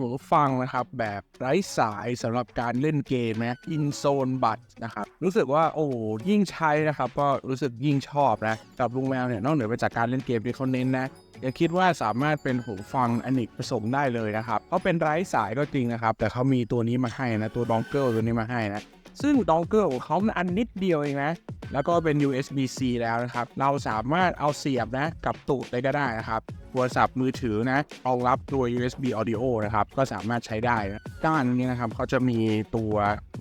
หูฟังนะครับ แบบไร้สายสำหรับการเล่นเกมนะอินโซนบัตนะครับ รู้สึกว่าโอ้ยิ่งใช้นะครับ ก็รู้สึกยิ่งชอบนะ กับลุงแมวเนี่ยนอกเหนือไปจากการเล่นเกมที่เขาเน้นนะย่าคิดว่าสามารถเป็นหูฟังอเนกประสงค์ได้เลยนะครับเพราะเป็นไร้สายก็จริงนะครับ แต่เขามีตัวนี้มาให้นะ ตัวดองเกิลตัวนี้มาให้นะซึ่งดองเกิลของเขามันอันนิดเดียวเองนะ แล้วก็เป็น USB-C แล้วนะครับ เราสามารถเอาเสียบนะกับตูดเลยก็ได้นะครับโทรศัพท์มือถือนะรองรับตัว USB audio นะครับ ก็สามารถใช้ได้ด้านนี้นะครับเขาจะมีตัว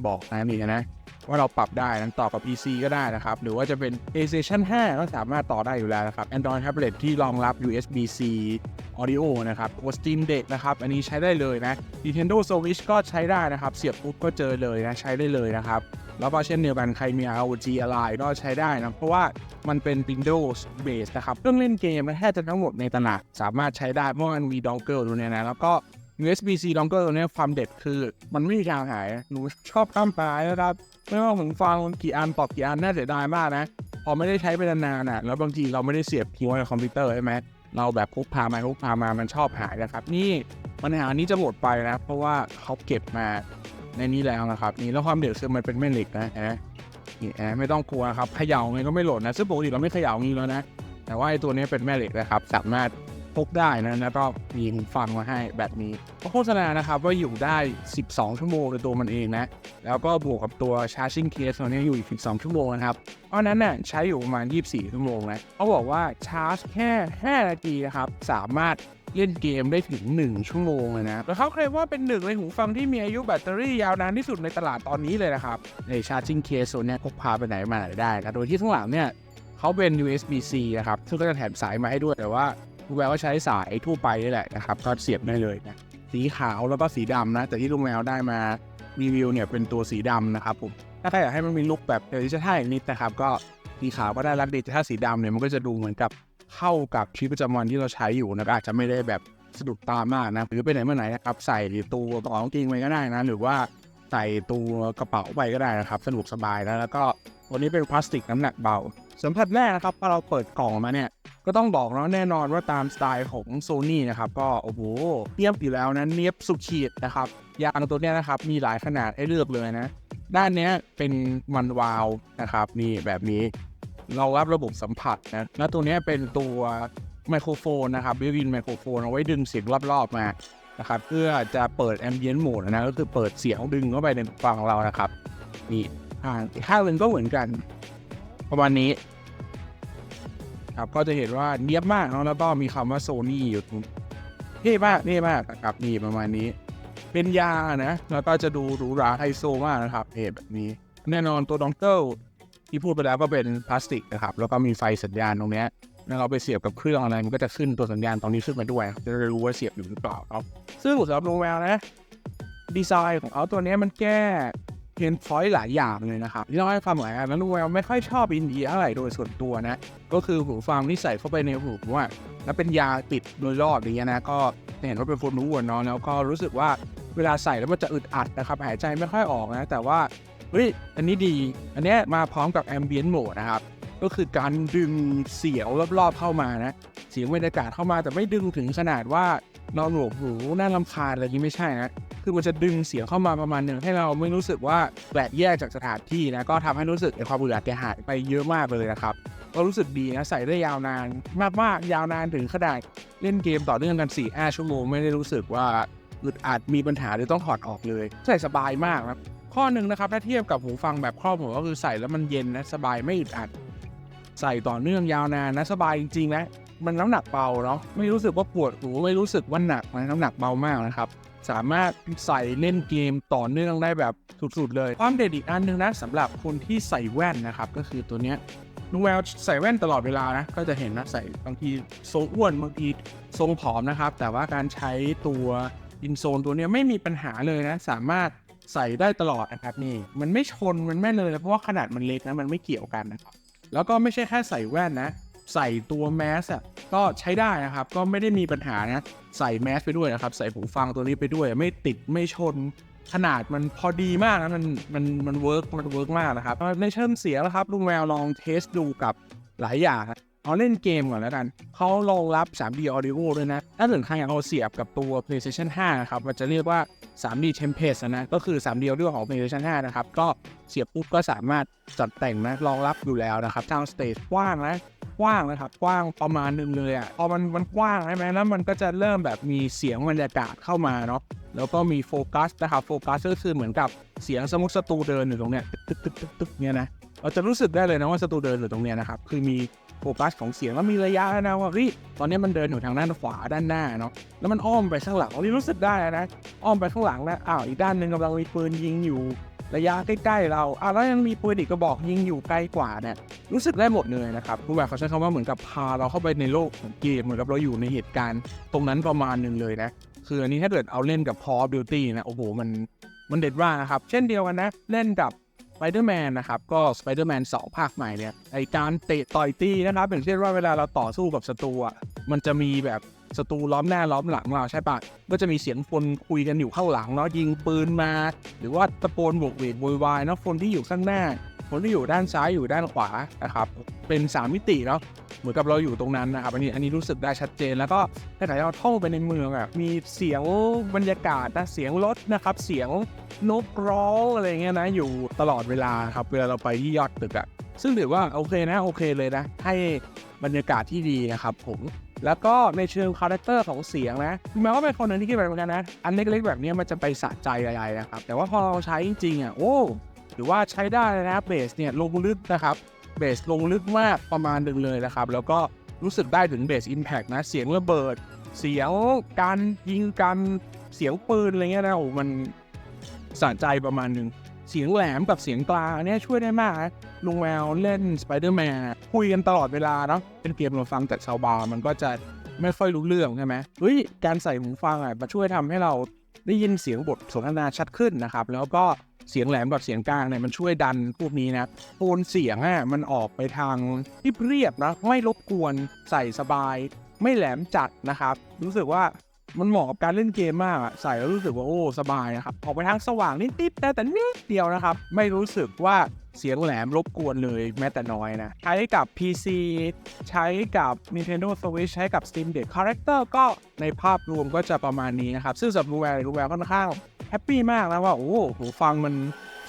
บอกนะนี่นะว่าเราปรับได้นั้นต่อกับ PC ก็ได้นะครับ หรือว่าจะเป็น PlayStation 5 ก็สามารถต่อได้อยู่แล้วนะครับ Android tablet ที่รองรับ USB-C audio นะครับตัว Steam Deck นะครับ อันนี้ใช้ได้เลยนะ Nintendo Switch ก็ใช้ได้นะครับ เสียบปุ๊บก็เจอเลยนะ ใช้ได้เลยนะครับ แล้วก็เช่นเดียวกันใครมี ROG Ally ก็ใช้ได้นะ เพราะว่ามันเป็น Windows base นะครับเครื่องเล่นเกมแทบจะทั้งหมดในตลาดสามารถใช้ได้เพราะมันมี dongle ตัวเนี้ยนะ แล้วก็ USB-C dongle ตัวเนี้ยความเด็ดคือมันไม่มีทางหายหนูชอบข้ามหายนะครับไม่ว่าผมฟังกี่อันต่อกี่อันน่าเสียดายมากนะพอไม่ได้ใช้ไปนานๆน่ะแล้วบางทีเราไม่ได้เสียบหัวในคอมพิวเตอร์ใช่ไหมเราแบบพกพามาพกพามามันชอบหายนะครับ นี่ปัญหานี้จะหมดไปนะ เพราะว่าเขาเก็บมา ในนี้แล้วนะครับนี่แล้วความเด็ดคือมันเป็นแม่เหล็กนะแอะนี่แอะไม่ต้องกลัวครับเขย่าไงก็ไม่หล่นนะซึ่งปกติเราไม่เขย่างี้แล้วนะแต่ว่าไอ้ตัวนี้เป็นแม่เหล็กนะครับสามารถพกได้นะแล้วก็มีหูฟังมาให้แบบนี้เขาโฆษณานะครับว่าอยู่ได้ 12 ชั่วโมงในตัวมันเองนะ แล้วก็บวกกับตัว charging case ตัวนี้อยู่อีก 12 ชั่วโมงนะครับเพราะฉะนั้นเนี่ยใช้อยู่ประมาณ 24 ชั่วโมงนะเขาบอกว่าชาร์จแค่ 5 นาทีนะครับ สามารถ เล่นเกมได้ถึง 1 ชั่วโมงเลยนะแล้วเขาเคลมว่าเป็นหนึ่งในหูฟังที่มีอายุแบตเตอรี่ยาวนานที่สุดในตลาดตอนนี้เลยนะครับ ใน charging case ตัวเนี้ยพกพาไปไหนมาไหนได้นะโดยที่ข้างหลังเนี่ยเขาเป็น USB-C นะครับซึ่งก็จะแถมสายมาให้ด้วยแต่ว่าลุงแววก็ใช้สายทั่วไปนี่แหละนะครับก็เสียบได้เลยนะสีขาวแล้วก็สีดำนะ แต่ที่ลุงแมวได้มารีวิวเนี่ยเป็นตัวสีดำนะครับผมถ้าใครอยากให้มันมีลุคแบบเดลิชท่าอย่างนิดนะครับ ก็สีขาวก็ได้รักดีแต่ถ้าสีดำเนี่ยมันก็จะดูเหมือนกับ เข้ากับชีวิตประจำวันที่เราใช้อยู่นะก็อาจจะไม่ได้แบบสะดุดตามากนะหรือไปไหนมาไหนนะครับใส่ตัวกระเป๋ากางเกงไปก็ได้นะหรือว่าใส่ตัวกระเป๋าไปก็ได้นะครับสะดวกสบายนะแล้วก็ตัวนี้เป็นพลาสติกน้ำหนักเบาสัมผัสแรกนะครับพอเราเปิดกล่องมาเนี่ยก็ต้องบอกเนาะแน่นอนว่าตามสไตล์ของโซนี่นะครับก็โอ้โหเนียบอยู่แล้วนะเนียบสุดขีดนะครับยางตัวเนี้ยนะครับมีหลายขนาดให้เลือกเลยนะ ด้านเนี้ยเป็นมันวาวนะครับนี่แบบนี้ เรารับระบบสัมผัสนะแล้วตัวนี้เป็นตัวไมโครโฟนนะครับบิวอินไมโครโฟนเอาไว้ดึงเสียงรอบๆมานะครับเพื่อจะเปิดแอมเบียนโหมดนะก็คือเปิดเสียงดึงเข้าไปในหูฟังเรานะครับนี่ข้างข้างหนึ่งก็เหมือนกัน ประมาณนี้ครับก็จะเห็นว่าเนียบมากเนาะแล้วก็มีคำว่าโซนี่อยู่ตรงเท่มากเท่มากนะครับนี่ประมาณนี้ เป็นยานะ แล้วก็จะดูหรูหราไฮโซมากนะครับเอแบบนี้ แน่นอนตัวดองเกิล ที่พูดไปแล้วก็เป็นพลาสติกนะครับ แล้วก็มีไฟสัญญาณตรงนี้ยแล้วเราไปเสียบกับเครื่องอะไรมันก็จะขึ้นตัวสัญญาณตรงนี้ขึ้นมาด้วย จะได้รู้ว่าเสียบอยู่หรือเปล่าครับซึ่งสำหรับโรงแววนะดีไซน์ของเขาตัวนี้มันแก้เพนพอยต์หลายอย่างเลยนะครับที่เราให้ฟังหลายอันแล้วโรงแววไม่ค่อยชอบอินเดียเท่าไรโดยส่วนตัวนะ ก็คือหูฟังที่ใส่เข้าไปในหูว่า แล้วเป็นยาปิดโดยรอบอย่างเงี้ยนะก็เห็นว่าเป็นโฟนรู้วนเนาะแล้วก็รู้สึกว่าเวลาใส่แล้วมันจะอึดอัดนะครับหายใจไม่ค่อยออกนะแต่ว่า เฮ้ย อันนี้ดี อันนี้มาพร้อมกับแอมเบียนโหมดนะครับ ก็คือการดึงเสียงรอบๆเข้ามานะ เสียงบรรยากาศเข้ามาแต่ไม่ดึงถึงขนาดว่าเราหนวหูน่ารำคาญอะไรอย่างนี้ไม่ใช่นะ คือมันจะดึงเสียงเข้ามาประมาณหนึ่งให้เราไม่รู้สึกว่าแปลกแยกจากสถานที่นะ ก็ทำให้รู้สึกไอ้ความเบื่อแกหายไปเยอะมากเลยนะครับ ก็รู้สึกดีนะ ใส่ได้ยาวนาน มากๆ ยาวนานถึงขนาดเล่นเกมต่อเนื่องกัน4ี่ห้าชั่วโมงไม่ได้รู้สึกว่าอึดอัดมีปัญหาหรือต้องถอดออกเลย ใส่สบายมากนะ ข้อหนึ่งนะครับถ้าเทียบกับหูฟังแบบครอบหัวก็คือใส่แล้วมันเย็นนะสบายไม่อึดอัด ใส่ต่อเนื่องยาวนานนะสบายจริงๆนะมันน้ำหนักเบาเนาะไม่รู้สึกว่าปวดหูไม่รู้สึกว่าหนักนะน้ำหนักเบามากนะครับสามารถใส่เล่นเกมต่อเนื่องได้แบบสุดๆ เลย ความเด็ดอีกอันหนึงนะสำหรับคนที่ใส่แว่นนะครับก็คือตัวเนี้ยลุงแววใส่แว่นตลอดเวลานะก็จะเห็นนะใส่บางทีทรงอ้วนบางทีทรงผอมนะครับแต่ว่าการใช้ตัวอินโซนตัวนี้ไม่มีปัญหาเลยนะสามารถ ใส่ได้ตลอดนะครับนี่ มันไม่ชนมันไม่เลยเพราะว่าขนาดมันเล็กนะมันไม่เกี่ยวกันนะครับแล้วก็ไม่ใช่แค่ใส่แว่นนะ ใส่ตัวแมสอะก็ใช้ได้นะครับ ก็ไม่ได้มีปัญหานะ ใส่แมสไปด้วยนะครับ ใส่หูฟังตัวนี้ไปด้วย ไม่ติดไม่ชน ขนาดมันพอดีมากนะ มันมันมันเวิร์กมันเวิร์กมากนะครับในเชิงเสียงนะครับลุงแววลองเทสดูกับหลายอย่างนะ เอาเล่นเกมก่อนแล้วกัน เขารองรับ 3D Audio ด้วยนะ ถ้าถึงใครอยากเอาเสียบกับตัว PlayStation 5 นะครับ มันจะเรียกว่า 3D Tempest นะ ก็คือ 3D Audio ของ PlayStation 5 นะครับ ก็เสียบปุ๊บก็สามารถจัดแต่งนะรองรับอยู่แล้วนะครับ ทางสเตจกว้างนะกว้างนะครับกว้างประมาณนึงเลยอะ่ะพอมันมันกว้างใช่ไหมแล้วมันก็จะเริ่มแบบมีเสียงบรรยากาศเข้ามาเนาะแล้วก็มีโฟกัสนะครับโฟกัสก็คือเหมือนกับเสียงสมมติศัตรูเดินอยู่ตรงเนี้ยตึกตึกตึกตึกเนี่ยนะเราจะรู้สึกได้เลยนะว่าศัตรูเดินอยู่ตรงเนี้ยนะครับคือมี โฟกัสของเสียงแล้วมีระยะนะว่าเฮ้ยตอนนี้มันเดินอยู่ทางด้านขวาด้านหน้าเนาะแล้วมันอ้อมไปข้างหลังเรารู้สึกได้นะอ้อมไปข้างหลังนะอ้าวอีกด้านหนึ่งกำลังมีปืนยิงอยู่ระยะใกล้ๆเราอะแล้วยังมีปืนอีกกระบอกยิงอยู่ไกลกว่าเนี่ยรู้สึกได้หมดเลยนะครับคุณแบบเขาใช้คำว่าเหมือนกับพาเราเข้าไปในโลกของเกมเหมือนกับเราอยู่ในเหตุการณ์ ตรงนั้นประมาณหนึ่งเลยนะคืออันนี้ถ้าเกิดเอาเล่นกับ Call of Duty นะโอ้โหมันมันเด็ดมากนะครับ เช่นเดียวกันนะ เล่นกับ ไปเดอร์แมนนะครับ ก็สไปเดอร์แมนสองภาคใหม่เนี่ยไอการเตะต่อยตีนะครับอย่างเช่นว่าเวลาเราต่อสู้กับศัตรูอะมันจะมีแบบศัตรูล้อมหน้าล้อมหลังเราใช่ปะก็จะมีเสียงคนคุยกันอยู่ข้างหลังเนาะยิงปืนมา หรือว่าตะโกนโบกเวกโวยวายเนาะคนที่อยู่ข้างหน้า คนที่อยู่ด้านซ้ายอยู่ด้านขวานะครับเป็นสามมิติเนาะเหมือนกับเราอยู่ตรงนั้นนะครับอันนี้อันนี้รู้สึกได้ชัดเจนแล้วก็ถ้าไหนเราท่องไปในเมืองอะมีเสียงบรรยากาศนะเสียงรถนะครับ เสียงนกร้องอะไรเงี้ยนะอยู่ตลอดเวลาครับเวลาเราไปที่ยอดตึกอะซึ่งถือว่าโอเคนะโอเคเลยนะ ให้บรรยากาศที่ดีนะครับผมแล้วก็ในเชิงคาแรคเตอร์ของเสียงนะแม้ว่าเป็นคนหนึงที่คิดแบบเหมือนกันนะ อันเล็กๆแบบนี้มันจะไปสะใจอะไรนะครับ แต่ว่าพอเราใช้จริงๆอะโอ้ ถือว่าใช้ได้เลยนะเบสเนี่ยลงลึกนะครับเบสลงลึกมากประมาณหนึ่งเลยนะครับ แล้วก็รู้สึกได้ถึงเบสอิมแพกนะเสียงระเบิด เสียงการยิงกันเสียงปืนอะไรเงี้ยนะโอ้มันสะใจประมาณหนึ่งเสียงแหลมกับเสียงกลางอันเนี้ยช่วยได้มากลุงแววเล่น Spider-Man คุยกันตลอดเวลาเนาะเป็นเกมเราฟังแต่ชาวบาร์มันก็จะไม่ค่อยรู้เรื่องใช่ไหมเฮ้ยการใส่หูฟังอะมาช่วยทำให้เราได้ยินเสียงบทสนทนาชัดขึ้นนะครับ แล้วก็ เสียงแหลมกับเสียงกลางเนี่ยมันช่วยดันพวกนี้นะโทนเสียงอะมันออกไปทางที่เรียบนะไม่รบกวนใส่สบาย ไม่แหลมจัดนะครับ รู้สึกว่ามันเหมาะกับการเล่นเกมมากอะใส่แล้วรู้สึกว่าโอ้สบายนะครับออกไปทางสว่างนิดๆแต่แต่นิดเดียวนะครับ ไม่รู้สึกว่าเสียงแหลมรบกวนเลยแม้แต่น้อยนะ ใช้กับ PC ใช้กับ Nintendo Switch ใช้กับ Steam Deck Character ก็ในภาพรวมก็จะประมาณนี้นะครับ ซึ่งสำหรับรูแวร์รูแวร์ค่อนข้าง แฮปปี้มากนะว่าโอ้โหหูฟังมัน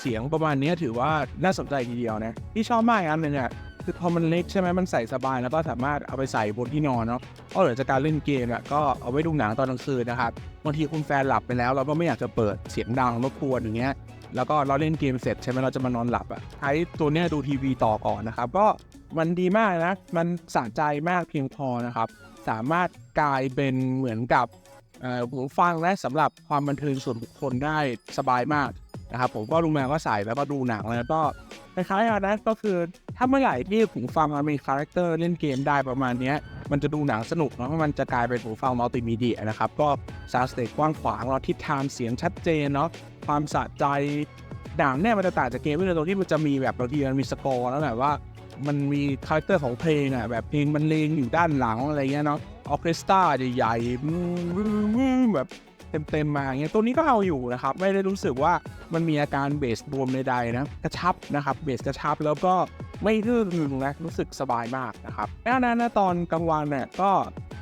เสียงประมาณนี้ถือว่าน่าสนใจทีเดียวนะที่ชอบมากอันหนึ่งอะคือพอมันเล็กใช่ไหมมันใส่สบายแล้วก็สามารถเอาไปใส่บนที่นอนเนาะเพราะเหลือจากการเล่นเกมอะก็เอาไว้ดูหนังตอนกลางคืนนะครับบางทีคุณแฟนหลับไปแล้วเราก็ไม่อยากจะเปิดเสียงดังรบกวนอย่างเงี้ยแล้วก็เราเล่นเกมเสร็จใช่ไหมเราจะมานอนหลับอะใช้ตัวเนี้ยดูทีวีต่อก่อนนะครับก็มันดีมากนะ มันสะใจมากเพียงพอนะครับ สามารถกลายเป็นเหมือนกับ หูฟังและสำหรับความบันเทิงส่วนบุคคลได้สบายมากนะครับผมก็ลุงแมวก็ใส่แล้วก็ดูหนังแล้วก็คล้ายๆกันนะก็คือถ้าเมื่อไหร่ที่หูฟังมันมีคาแรคเตอร์เล่นเกมได้ประมาณนี้มันจะดูหนังสนุกเนาะเพราะมันจะกลายเป็นหูฟังมัลติมีเดียนะครับก็ซาวด์สเตจกว้างขวางเราทิศทางเสียงชัดเจนเนาะความสะใจหนังเนี่ยมันจะต่างจากเกมในตรงที่มันจะมีแบบบางทีมันมีสกอร์แล้วแบบว่า มันมีคาแรคเตอร์ของเพลงอะแบบเพลงบรรเลงอยู่ด้านหลังอะไรเงี้ยเนาะ ออเคสตราใหญ่ๆแบบเต็มๆมาอย่างเงี้ยตัวนี้ก็เอาอยู่นะครับ ไม่ได้รู้สึกว่ามันมีอาการเบสบวมใดๆนะ กระชับนะครับ เบสกระชับแล้วก็ไม่ทื่อรึงนะรู้สึกสบายมากนะครับดังนั้นนะตอนกลางวันเนี่ยก็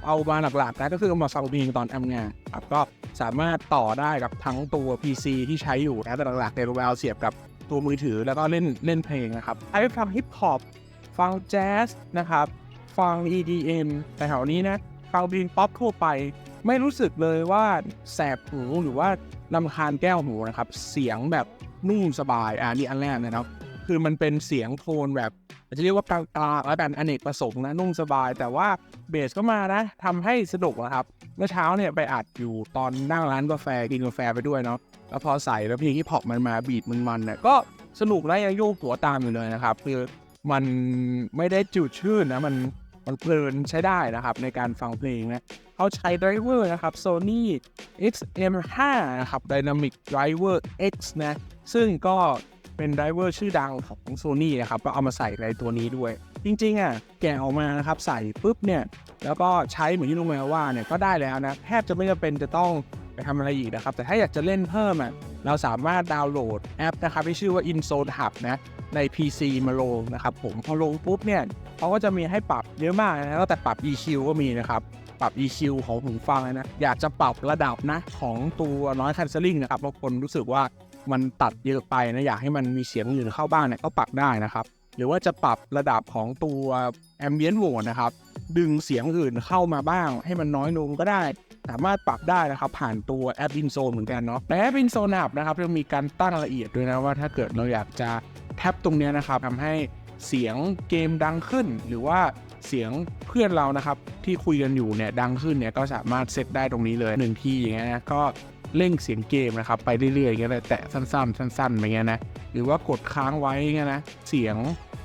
เอามาหลักๆนะก็คือเอามาฟังเพลงตอนทำงานครับก็สามารถต่อได้กับทั้งตัว PC ที่ใช้อยู่นะแต่หลักๆในโรแวลเสียบกับตัวมือถือแล้วก็เล่นเล่นเพลงนะครับไอ้ฟังฮิปฮอปฟังแจ๊สนะครับ ฟัง EDM แต่แถวนี้นะ ฟังเพลงป๊อปทั่วไป ไม่รู้สึกเลยว่าแสบหูหรือว่าลำคาญแก้วหูนะครับ เสียงแบบนุ่มสบายอ่านี่อันแรกเลยเนาะคือมันเป็นเสียงโทนแบบอาจจะเรียกว่ากลางๆและแบบอเนกประสงค์นะนุ่มสบาย แต่ว่าเบสก็มานะทำให้สนุกนะครับ เมื่อเช้าเนี่ยไปอัดอยู่ตอนนั่งร้านกาแฟกินกาแฟไปด้วยเนาะแล้วพอใส่แล้วเพลงที่พอปมันมาบีดมันๆเนี่ยก็สนุกและยังโยกหัวตามอยู่เลยนะครับ คือมันไม่ได้จืดชืดนะมัน มันเพลินใช้ได้นะครับในการฟังเพลงนะเขาใช้ไดรเวอร์นะครับ Sony XM5 นะครับ Dynamic Driver X นะซึ่งก็เป็นไดรเวอร์ชื่อดังของ Sony นะครับก็เอามาใส่ในตัวนี้ด้วย จริงๆอะแกะออกมานะครับใส่ปุ๊บเนี่ยแล้วก็ใช้เหมือนที่ลุงแมวว่าเนี่ยก็ได้แล้วนะแทบจะไม่จำเป็นจะต้อง ไปทำอะไรอีกนะครับ แต่ถ้าอยากจะเล่นเพิ่มอะเราสามารถดาวน์โหลดแอปนะครับที่ชื่อว่า InZone Hub นะใน PC มาลงนะครับผมพอลงปุ๊บเนี่ยเขาก็จะมีให้ปรับเยอะมากนะแล้วแต่ปรับ EQ ก็มีนะครับ ปรับ EQ ของหูฟังนะ อยากจะปรับระดับนะของตัว noise cancelling นะครับบางคนรู้สึกว่ามันตัดเยอะไปนะ อยากให้มันมีเสียงอื่นเข้าบ้างเนี่ยก็ปรับได้นะครับ หรือว่าจะปรับระดับของตัว ambient mode นะครับ ดึงเสียงอื่นเข้ามาบ้าง ให้มันน้อยลงก็ได้ สามารถปรับได้นะครับ ผ่านตัวแอป InZone เหมือนกันเนาะในแอป InZone App นะครับจะมีการตั้งละเอียดด้วยนะว่าถ้าเกิดเราอยากจะแท็บตรงนี้นะครับทำให้เสียงเกมดังขึ้น หรือว่าเสียงเพื่อนเรานะครับ ที่คุยกันอยู่เนี่ยดังขึ้นเนี่ยก็สามารถเซตได้ตรงนี้เลยหนึ่งที่อย่างเงี้ยนะก็เร่งเสียงเกมนะครับไปเรื่อยๆอย่างเงี้ยแตะสั้นๆ สั้นๆไปเงี้ยนะหรือว่ากดค้างไว้อย่างเงี้ยนะเสียง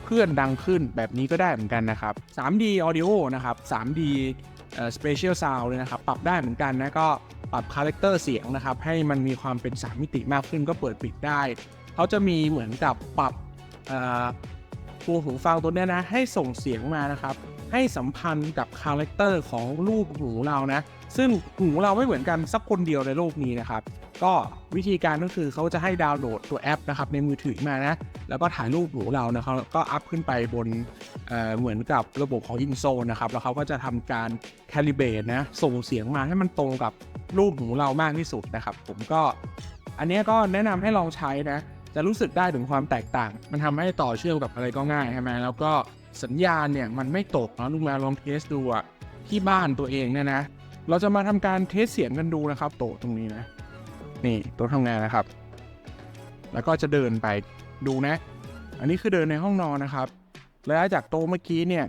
เพื่อนดังขึ้นแบบนี้ก็ได้เหมือนกันนะครับ 3D Audio นะครับ 3D เปเชียลซาวเลยนะครับ ปรับได้เหมือนกันนะก็ปรับคาแรคเตอร์เสียงนะครับ ให้มันมีความเป็น 3 มิติมากขึ้นก็เปิดปิดได้ เขาจะมีเหมือนกับปรับตัวหูฟังตัวนี้นะให้ส่งเสียงมานะครับ ให้สัมพันธ์กับคาแรคเตอร์ของรูปหูเรานะ ซึ่งหูเราไม่เหมือนกันสักคนเดียวในโลกนี้นะครับ ก็วิธีการก็คือเขาจะให้ดาวน์โหลดตัวแอปนะครับในมือถือมานะ แล้วก็ถ่ายรูปหูเรานะครับก็อัพขึ้นไปบนเเหมือนกับระบบของ InZone นะครับ แล้วเขาก็จะทำการ calibrate นะส่งเสียงมาให้มันตรงกับรูปหูเรามากที่สุดนะครับ ผมก็ อันนี้ก็แนะนำให้ลองใช้นะจะรู้สึกได้ถึงความแตกต่าง มันทำให้ต่อเชื่อมกับอะไรก็ง่ายใช่ไหมแล้วก็ สัญญาณเนี่ยมันไม่ตกนะลุงแมวลองเทสดูอะที่บ้านตัวเองเนี่ยนะ เราจะมาทำการเทสเสียงกันดูนะครับ โตะตรงนี้นะ นี่โต๊ะทำงานนะครับ แล้วก็จะเดินไปดูนะ อันนี้คือเดินในห้องนอนนะครับ ระยะจากโต๊ะเมื่อกี้เนี่ย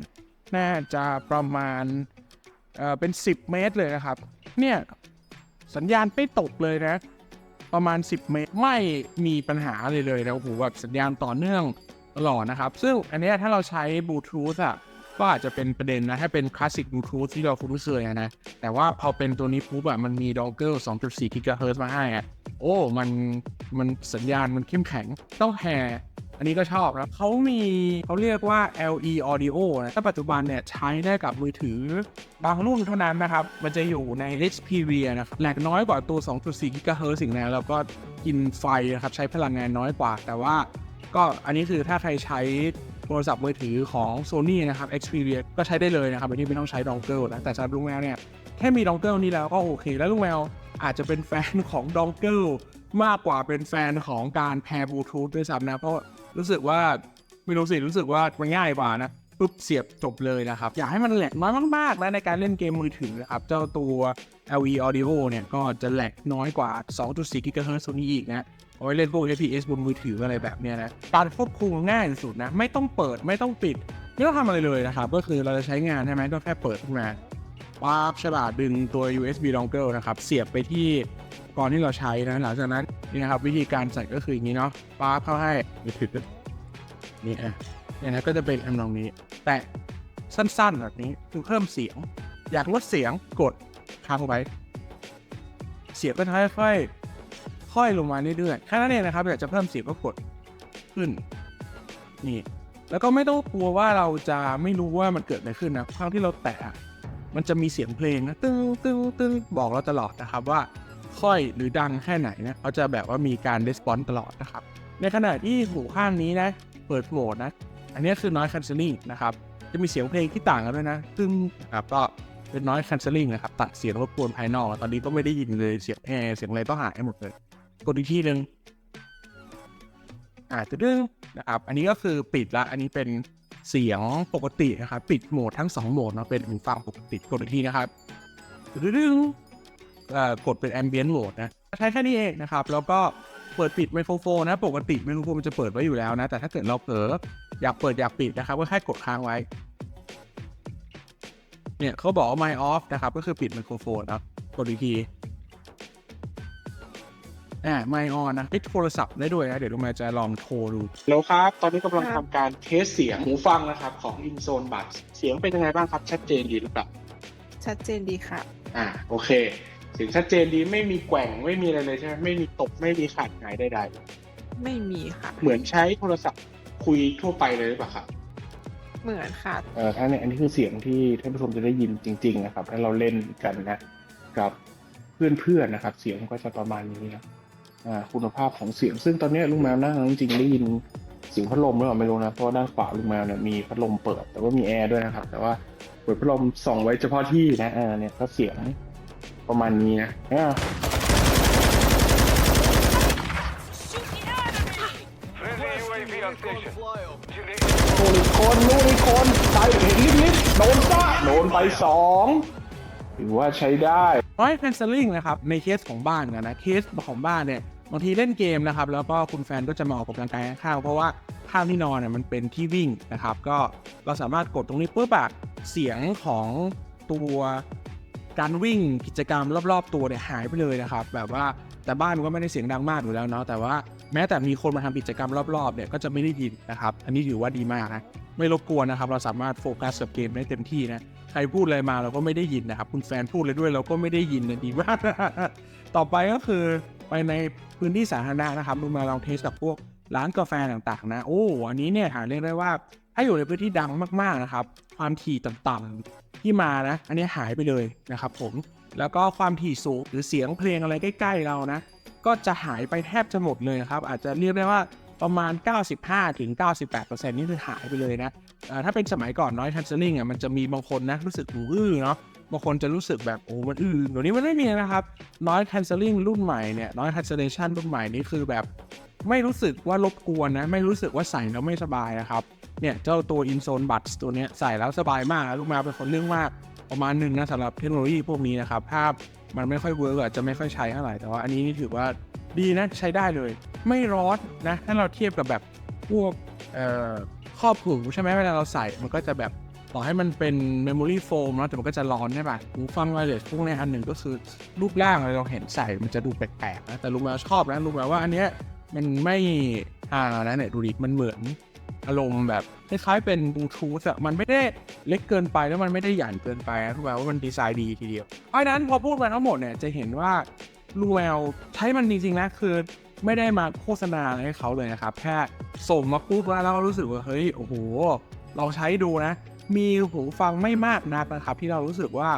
น่าจะประมาณเอ่อเป็น 10 เมตรเลยนะครับ เนี่ยสัญญาณไม่ตกเลยนะ ประมาณ 10 เมตรไม่มีปัญหาเลยเลยนะโอ้โหแบบสัญญาณต่อเนื่อง ตลอดนะครับ ซึ่งอันนี้ถ้าเราใช้บลูทูธอะก็อาจจะเป็นประเด็นนะ ถ้าเป็นคลาสสิกบลูทูธที่เราคุ้นเคยนะ แต่ว่าพอเป็นตัวนี้ปุ๊บอะมันมีดองเกิล2.4 GHz มาให้อะโอ้ มันมันสัญญาณมันเข้มแข็งต้องแฮร์อันนี้ก็ชอบนะเขามีเขาเรียกว่า LE Audio นะถ้าปัจจุบันเนี่ยใช้ได้กับมือถือบางรุ่นเท่านั้นนะครับ มันจะอยู่ใน Xperia นะครับแหลกน้อยกว่าตัว 2.4 GHz สิ่งนั้นแล้วก็กินไฟนะครับ ใช้พลังงานน้อยกว่า แต่ว่า ก็อันนี้คือถ้าใครใช้โทรศัพท์มือถือของ Sony นะครับ Xperia ก็ใช้ได้เลยนะครับโดยที่ไม่ต้องใช้ดองเกิลนะแต่สำหรับลุงแมวเนี่ยแค่มีดองเกิลนี้แล้วก็โอเค แล้วลุงแมวอาจจะเป็นแฟนของดองเกิลมากกว่าเป็นแฟนของการแพร์บลูทูธด้วยซ้ำนะเพราะรู้สึกว่าไม่รู้สิรู้สึกว่ามันง่ายกว่านะปุ๊บเสียบจบเลยนะครับ อยากให้มันแหลกน้อยมากๆนะในการเล่นเกมมือถือนะครับ เจ้าตัว LE Audio เนี่ย ก็จะแหลกน้อยกว่า 2.4 GHz ตัวนี้อีกนะ เอาไว้เล่นพวก FPS บนมือถืออะไรแบบเนี้ยนะการควบคุมง่ายสุดนะ ไม่ต้องเปิดไม่ต้องปิด ไม่ต้องทำอะไรเลยนะครับ ก็คือเราจะใช้งานใช่ไหมก็แค่เปิดขึ้นมาปั๊บใช่ป่ะดึงตัว USB dongle นะครับ เสียบไปที่ก่อนที่เราใช้นะ หลังจากนั้นนี่นะครับ วิธีการใส่ก็คืออย่างนี้เนาะปั๊บเข้าให้นี่อะเนี่ยนะก็จะเป็นทำนองนี้ แต่สั้นๆแบบนี้คือเพิ่มเสียง อยากลดเสียงกดค้างไว้ เสียงก็ค่อยๆ ค่อยลงมาเรื่อยๆแค่นั้นเองนะครับอยากจะเพิ่มเสียงก็กดขึ้นนี่แล้วก็ไม่ต้องกลัวว่าเราจะไม่รู้ว่ามันเกิดอะไรขึ้นนะครั้งที่เราแตะมันจะมีเสียงเพลงนะตึ้งตึ้งตึ้งบอกเราตลอดนะครับว่า ค่อยหรือดังแค่ไหนนะเขาจะแบบว่ามีการรีสปอนส์ตลอดนะครับ ในขณะที่หูข้างนี้นะเปิดโหมดนะ อันนี้คือ noise cancelling นะครับ จะมีเสียงเพลงที่ต่างกันด้วยนะ ตึ้งนะครับก็เป็น noise cancelling นะครับตัดเสียงรบกวนภายนอก ตอนนี้ก็ไม่ได้ยินเลยเสียงแอร์เสียงอะไรต้องหายหมดเลย กดอีกทีหนึ่งอ่าตึ้งนะครับ อันนี้ก็คือปิดละ อันนี้เป็นเสียงปกตินะครับ ปิดโหมดทั้ง 2 โหมดนาะเป็นหูฟังปกติกดอีกทีนะครับตึ้งเอ่อกดเป็น ambient mode นะใช้แค่นี้เองนะครับ แล้วก็เปิดปิดไมโครโฟนนะ ปกติไมโครโฟนมันจะเปิดไว้อยู่แล้วนะ แต่ถ้าเกิดเราเผลออยากเปิดอยากปิดนะครับก็แค่กดค้างไว้ เนี่ยเขาบอกว่า mic off นะครับ ก็คือปิดไมโครโฟนนะกดอีกที อ่าไมค์ออนนะปิดโทรศัพท์ได้ด้วยนะ เดี๋ยวลุงแมวจะลองโทรดูแล้วครับ ตอนนี้กำลังทำการเทสเสียงหูฟังนะครับ ของ InZone Buds เสียงเป็นยังไงบ้างครับ ชัดเจนดีหรือเปล่า ชัดเจนดีค่ะ อ่าโอเค เสียงชัดเจนดีไม่มีแกว่งไม่มีอะไรเลยใช่ไหมไม่มีตกไม่มีขาดหายใดไม่มีค่ะ ๆเหมือนใช้โทรศัพท์คุยทั่วไปเลยหรือเปล่าครับ เหมือนค่ะ เออถ้าเนี่ยอันนี้คือเสียงที่ท่านผู้ชมจะได้ยินจริง ๆ นะครับ ถ้าเราเล่นกันนะกับเพื่อนๆนะครับ เสียงก็จะประมาณนี้นะอ่า คุณภาพของเสียง ซึ่งตอนเนี้ยลุงแมวนั่งจริงๆได้ยินเสียงพัดลมหรือเปล่าไม่รู้นะ เพราะว่าด้านขวาลุงแมวเนี่ยมีพัดลมเปิด แต่ว่ามีแอร์ด้วยนะครับ แต่ว่าเปิดพัดลมส่องไว้เฉพาะที่นะอ่าเนี่ยก็เสียงประมาณนี้นะอ่า Friendly UAV on station. นู่นอีกคนนู่นอีกคนไปเห็นลิฟต์ๆโดนซะโดนไปสองถือว่าใช้ได้น้อยแคนเซลลิงนะครับ ในเคสของบ้านนะนะ เคสของบ้านเนี่ย บางทีเล่นเกมนะครับ แล้วก็คุณแฟนก็จะมาออกกำลังกายข้างเพราะว่าข้างที่นอนเนี่ยมันเป็นที่วิ่งนะครับ ก็เราสามารถกดตรงนี้ปุ๊บอะเสียงของตัวการวิ่งกิจกรรมรอบ ๆ ตัวเนี่ยหายไปเลยนะครับ แบบว่าแต่บ้านมันก็ไม่ได้เสียงดังมากอยู่แล้วเนาะแต่ว่าแม้แต่มีคนมาทำกิจกรรมรอบๆเนี่ยก็จะไม่ได้ยินนะครับ อันนี้ถือว่าดีมากนะไม่รบกวนนะครับ เราสามารถโฟกัสกับเกมได้เต็มที่นะใครพูดอะไรมาเราก็ไม่ได้ยินนะครับ คุณแฟนพูดเลยด้วยเราก็ไม่ได้ยินนะดีมากต่อไปก็คือ ไปในพื้นที่สาธารณะนะครับลุงมาลองเทสกับพวกร้านกาแฟต่างๆ นะ โอ้อันนี้เนี่ยหาเรียกได้ว่าถ้าอยู่ในพื้นที่ดังมากๆนะครับ ความถี่ต่ำๆที่มานะ อันนี้หายไปเลยนะครับผมแล้วก็ความถี่สูงหรือเสียงเพลงอะไรใกล้ ๆ เรานะ ก็จะหายไปแทบจะหมดเลยนะครับ อาจจะเรียกได้ว่าประมาณ 95ถึง98%นี่คือหายไปเลยนะถ้าเป็นสมัยก่อนน้อยทันเซลลิงอะมันจะมีบางคนนะรู้สึกหูอื้อเนาะ บางคนจะรู้สึกแบบโอ้มันอื้อเดี๋ยวนี้มันไม่มีนะครับ น้อยทันเซลลิงรุ่นใหม่เนี่ยน้อยทันเซเลชันรุ่นใหม่นี่คือแบบ ไม่รู้สึกว่ารบกวนนะ ไม่รู้สึกว่าใส่แล้วไม่สบายนะครับ เนี่ยเจ้าตัว i n z o n e Buds ตัวเนี้ยใส่แล้วสบายมากลูกมวเป็นคนเรื่องมากประมาณหนึ่งนะสำหรับเทคโนโลยีพวกนี้นะครับถ้ามันไม่ค่อยเวิร์กอาจจะไม่ค่อยใช้เท่าไหร่แต่ว่าอันนี้นี่ถือว่าดีนะใช้ได้เลย ไม่ร้อนนะถ้าเราเทียบกับแบบพวกเอ่อครอบหูใช่ไหมเวลาเราใส่มันก็จะแบบ ต่อให้มันเป็นเมมโมรี่โฟมเนาะแต่มันก็จะร้อนใช่ป่ะหูฟังไวเลสพวกนี้อันหนึ่งก็คือรูปร่างเราเห็นใส่มันจะดูแปลกๆนะแต่ลุงแมวชอบนะลุงแมวว่าอันเนี้ยมันไม่อ่านะเนี่ยดูดิมันเหมือนอารมณ์แบบคล้ายๆเป็นบลูทูธอะมันไม่ได้เล็กเกินไปแล้วมันไม่ได้หย่านเกินไปนะทุกแววว่ามันดีไซน์ดีทีเดียวเพราะฉะนั้นพอพูดมาทั้งหมดเนี่ยจะเห็นว่าลูแววใช้มันจริงๆนะคือไม่ได้มาโฆษณาอะไรให้เขาเลยนะครับ แค่ส่งมาปุ๊บแล้วราก็รู้สึกว่าเฮ้ยโอ้โหเราใช้ดูนะ มีหูฟังไม่มากนักนะครับ ที่เรารู้สึกว่า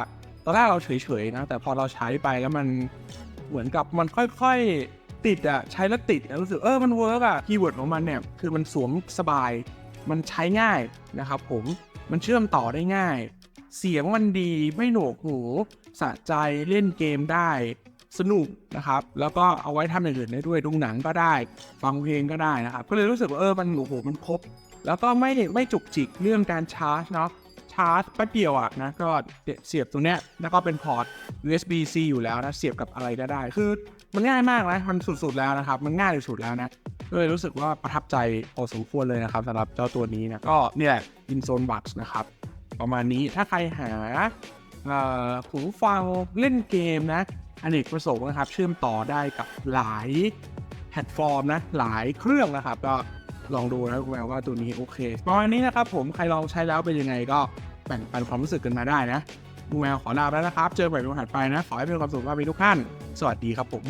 ตอนแรกเราเฉยๆนะแต่พอเราใช้ไปแล้วมันเหมือนกับมันค่อยๆติดอะใช้แล้วติดอะรู้สึกเออมันเวิร์กอะคีย์เวิร์ดของมันเนี่ยคือมันสวมสบาย มันใช้ง่ายนะครับผมมันเชื่อมต่อได้ง่าย เสียงมันดีไม่หนวกหูสะใจเล่นเกมได้สนุกนะครับ แล้วก็เอาไว้ทำอย่างอื่นได้ด้วยดูหนังก็ได้ ฟังเพลงก็ได้นะครับ ก็เลยรู้สึกว่าเออมันโอ้โหมันครบ แล้วก็ไม่ไม่จุกจิกเรื่องการชาร์จเนาะชาร์จแป๊บเดียวอะนะก็เสียบตรงเนี้ยแล้วก็เป็นพอร์ต USB-C อยู่แล้วนะเสียบกับอะไรก็ได้ คือมันง่ายมากนะมันสุดๆแล้วนะครับมันง่ายสุดแล้วนะก็เลยรู้สึกว่าประทับใจพอสมควรเลยนะครับสำหรับเจ้าตัวนี้นะก็เนี่ย InZone Buds นะครับประมาณนี้ถ้าใครหาหูฟังเล่นเกมนะอเนกประสงค์นะครับ เชื่อมต่อได้กับหลายแพลตฟอร์มนะหลายเครื่องนะครับ ก็ ลองดูนะคุณแมวว่าตัวนี้โอเคประมาณนี้นะครับผมใครลองใช้แล้วเป็นยังไงก็แบ่งปันความรู้สึกกันมาได้นะคุณแมวขอลาไปแล้วนะครับ เจอกันใหม่ในวันถัดไปนะ ขอให้มีความสุขมากๆทุกท่าน สวัสดีครับผม